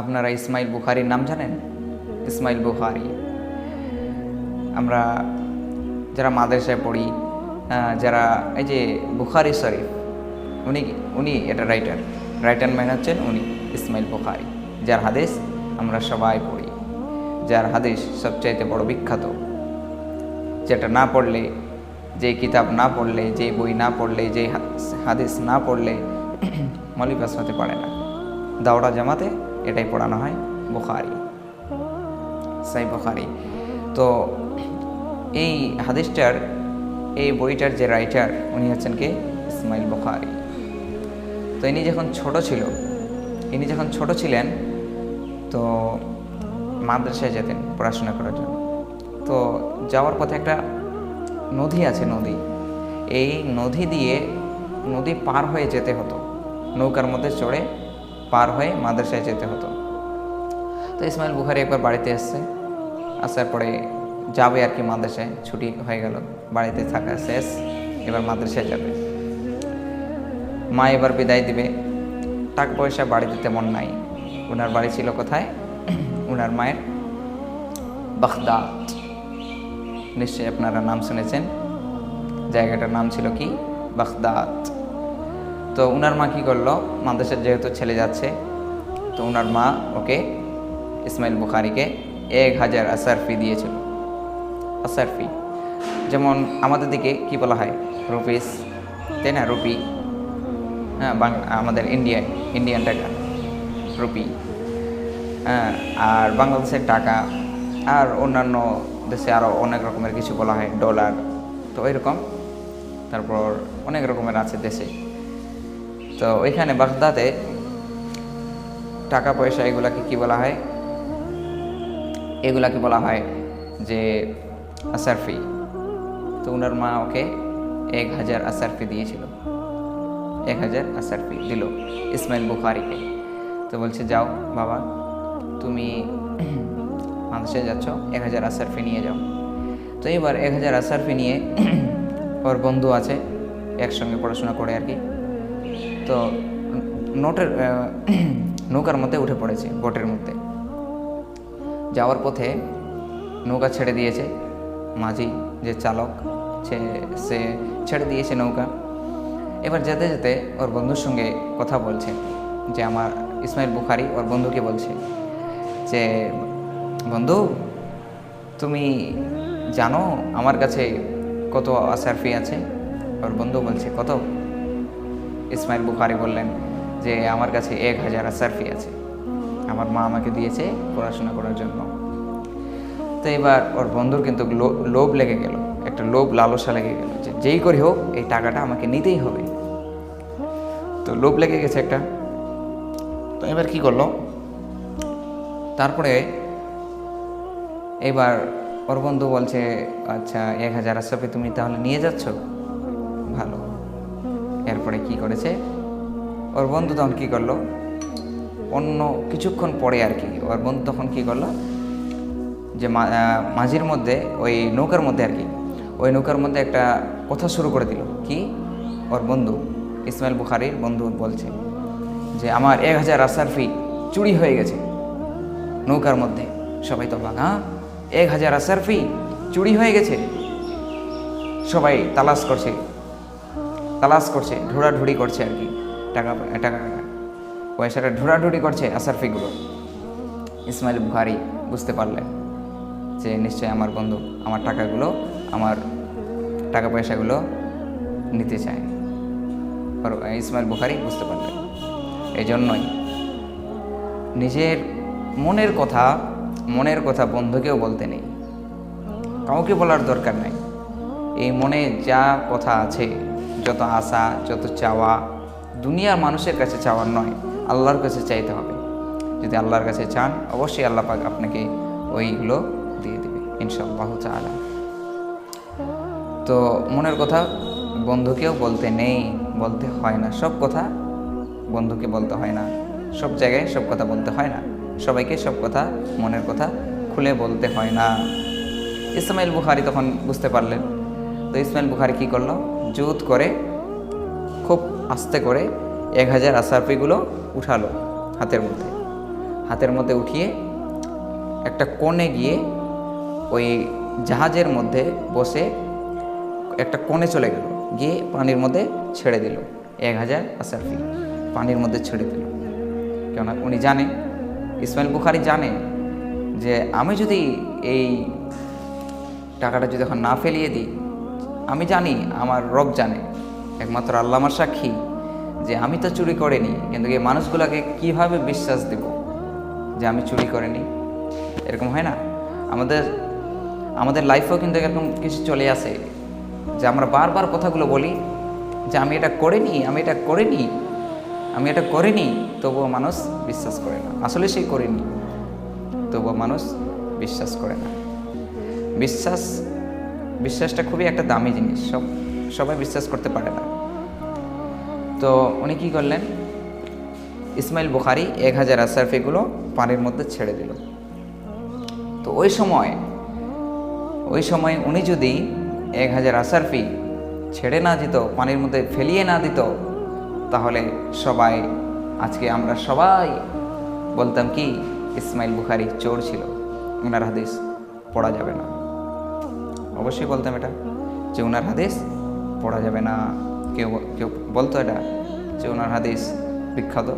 আপনারা ইসমাইল বুখারির নাম জানেন? ইসমাইল বুখারি। আমরা যারা মাদ্রাসায় পড়ি যারা এই যে বুখারি শরীফ, উনি উনি এটা রাইটার রাইটার ম্যান হচ্ছেন উনি, ইসমাইল বুখারি। যার হাদিস আমরা সবাই পড়ি। যার হাদিস সবচাইতে বড় বিখ্যাত। যেটা না পড়লে, যে কিতাব না পড়লে, যে বই না পড়লে, যে হাদিস না পড়লে মৌলিক পাস হতে পারে না। দাওড়া জামাতে এটাই পড়ানো হয়, বুখারি। সাই বুখারি। তো এই হাদিসটার, এই বইটার যে রাইটার উনি হচ্ছেন কে? ইসমাইল বুখারি। তো ইনি যখন ছোট ছিল, ইনি যখন ছোট ছিলেন, তো মাদ্রাসায় যেতেন পড়াশোনা করার জন্য। তো যাওয়ার পথে একটা নদী আছে, নদী। এই নদী দিয়ে নদী পার হয়ে যেতে হতো। নৌকার মধ্যে চড়ে পার হয়ে মাদ্রাসায় যেতে হতো। তো ইসমাইল বুখারি একবার বাড়িতে এসছে আসার পরে যাবে আর কি মাদ্রাসায়, ছুটি হয়ে গেল। বাড়িতে থাকা শেষ, এবার মাদ্রাসায় যাবে। মা এবার বিদায় দিবে। টাকা পয়সা বাড়িতে তেমন নাই। ওনার বাড়ি ছিল কোথায়? ওনার মায়ের বাগদাদ। নিশ্চয়ই আপনারা নাম শুনেছেন। জায়গাটার নাম ছিল কি? বাগদাদ। তো ওনার মা কী করল? মাদ্রাসার যেহেতু ছেলে যাচ্ছে, তো ওনার মা ওকে ইসমাইল বুখারিকে এক হাজার আসার ফি দিয়েছিল। আসার ফি যেমন আমাদের দিকে কি বলা হয়? রুপিস তাই না? রুপি হ্যাঁ আমাদের ইন্ডিয়ায় ইন্ডিয়ান টাকা। রুপি হ্যাঁ আর বাংলাদেশের টাকা। আর অন্যান্য দেশে আরও অনেক রকমের কিছু বলা হয় ডলার তো এরকম তারপর অনেক রকমের আছে দেশে। তো ওইখানে বাগদাদে টাকা পয়সা এগুলাকে কি বলা হয়? এগুলাকে বলা হয় যে আসারফি তো ওনার মা ওকে এক হাজার আসারফি দিয়েছিল। এক হাজার আসারফি দিল ইসমাইল বুখারিকে। তো বলছে, যাও বাবা, তুমি মাদ্রাসায় যাচ্ছ, এক হাজার আসারফি নিয়ে যাও। তো এবার এক হাজার আসারফি নিয়ে ওর বন্ধু আছে, একসঙ্গে পড়াশোনা করে আর কি। তো নোটের নৌকার মধ্যে উঠে পড়েছে, বোটের মধ্যে। যাওয়ার পথে নৌকা ছেড়ে দিয়েছে, মাঝি যে চালক, সে সে ছেড়ে দিয়েছে নৌকা। এবার যেতে যেতে ওর বন্ধুর সঙ্গে কথা বলছে, যে আমার ইসমাইল বুখারি ওর বন্ধুকে বলছে যে, বন্ধু, তুমি জানো আমার কাছে কত আসার ফি আছে? ওর বন্ধু বলছে, কত? ইসমাইল বুখারি বললেন যে, আমার কাছে এক হাজার আসার ফি আছে। আমার মা আমাকে দিয়েছে পড়াশোনা করার জন্য। তো এবার ওর বন্ধুর কিন্তু লোভ লেগে গেল। একটা লোভ লালসা লেগে গেল যে, যেই করে হোক, এই টাকাটা আমাকে নিতেই হবে। তো লোভ লেগে গেছে একটা। তো এবার কি করল? তারপরে এবার ওর বন্ধু বলছে আচ্ছা এক হাজার আশরাফি তুমি তাহলে নিয়ে যাচ্ছ? ভালো। এরপরে কি করেছে? ওর বন্ধু তখন কি করল? অন্য কিছুক্ষণ পরে আর কি, ওর বন্ধু তখন কি করল? যে মাঝির মধ্যে, ওই নৌকার মধ্যে আর কি, ওই নৌকার মধ্যে একটা কথা শুরু করে দিল। কি? ওর বন্ধু, ইসমাইল বুখারির বন্ধু বলছে যে, আমার এক হাজার আসার ফি চুরি হয়ে গেছে। নৌকার মধ্যে সবাই তো বাঘ হ্যাঁ? এক হাজার আসার ফি চুরি হয়ে গেছে? সবাই তালাশ করছে। তালাশ করছে, ঢোড়াঢুড়ি করছে আর কি, টাকা টাকা, পয়সাটা ঢোড়াঢুড়ি করছে আসার ফিগুলো ইসমাইল বুখারি বুঝতে পারলেন যে নিশ্চয়ই আমার বন্ধু আমার টাকাগুলো, আমার টাকা পয়সাগুলো নিতে চায়। ইসমাইল বুখারি বুঝতে পারলেন। এই জন্যই নিজের মনের কথা মনের কথা বন্ধুকেও বলতে নেই। কাউকে বলার দরকার নাই। এই মনে যা কথা আছে যত আশা, যত চাওয়া, দুনিয়ার মানুষের কাছে চাওয়ার নয়, আল্লাহর কাছে চাইতে হবে। যদি আল্লাহর কাছে চান, অবশ্যই আল্লাহ পাক আপনাকে ওইগুলো দিয়ে দেবে, ইনশাআল্লাহ তাআলা। তো মনের কথা বন্ধুকেও বলতে নেই, বলতে হয় না। সব কথা বন্ধুকে বলতে হয় না। সব জায়গায় সব কথা বলতে হয় না। সবাইকে সব কথা মনের কথা খুলে বলতে হয় না। ইসমাইল বুখারি তখন বুঝতে পারলেন। তো ইসমাইল বুখারি কী করল? জুত করে, খুব আস্তে করে এক হাজার আসারফিগুলো উঠালো হাতের মধ্যে। হাতের মধ্যে উঠিয়ে একটা কোণে গিয়ে ওই জাহাজের মধ্যে বসে একটা কোণে চলে গেল। গিয়ে পানির মধ্যে ছেড়ে দিল এক হাজার আসারফি পানির মধ্যে ছেড়ে দিল। কেননা উনি জানে, ইসমাইল বুখারি জানে যে আমি যদি এই টাকাটা যদি এখন না ফেলিয়ে দিই আমি জানি, আমার রব জানে। একমাত্র আল্লাহ আমার সাক্ষী যে আমি তো চুরি করিনি, কিন্তু এই মানুষগুলোকে কীভাবে বিশ্বাস দেব যে আমি চুরি করিনি? এরকম হয় না? আমাদের আমাদের লাইফেও কিন্তু এরকম কিছু চলে আসে যে আমরা বারবার কথাগুলো বলি যে আমি এটা করিনি, আমি এটা করিনি, আমি এটা করিনি, তবুও মানুষ বিশ্বাস করে না। আসলে সেই করিনি, তবুও মানুষ বিশ্বাস করে না। বিশ্বাস বিশ্বাসটা খুবই একটা দামি জিনিস। সব, সবাই বিশ্বাস করতে পারে না। তো উনি কী করলেন? ইসমাইল বুখারি এক হাজার আসারফিগুলো পানির মধ্যে ছেড়ে দিল। তো ওই সময় ওই সময় উনি যদি এক হাজার আসারফি ছেড়ে না দিত, পানির মধ্যে ফেলিয়ে না দিত, তাহলে সবাই, আজকে আমরা সবাই বলতাম কি, ইসমাইল বুখারি চোর ছিল। ওনার হাদিস পড়া যাবে না। অবশ্যই বলতাম এটা যে ওনার হাদিস পড়া যাবে না। কেউ কেউ বলতো এটা যে ওনার হাদিস বিখ্যাত।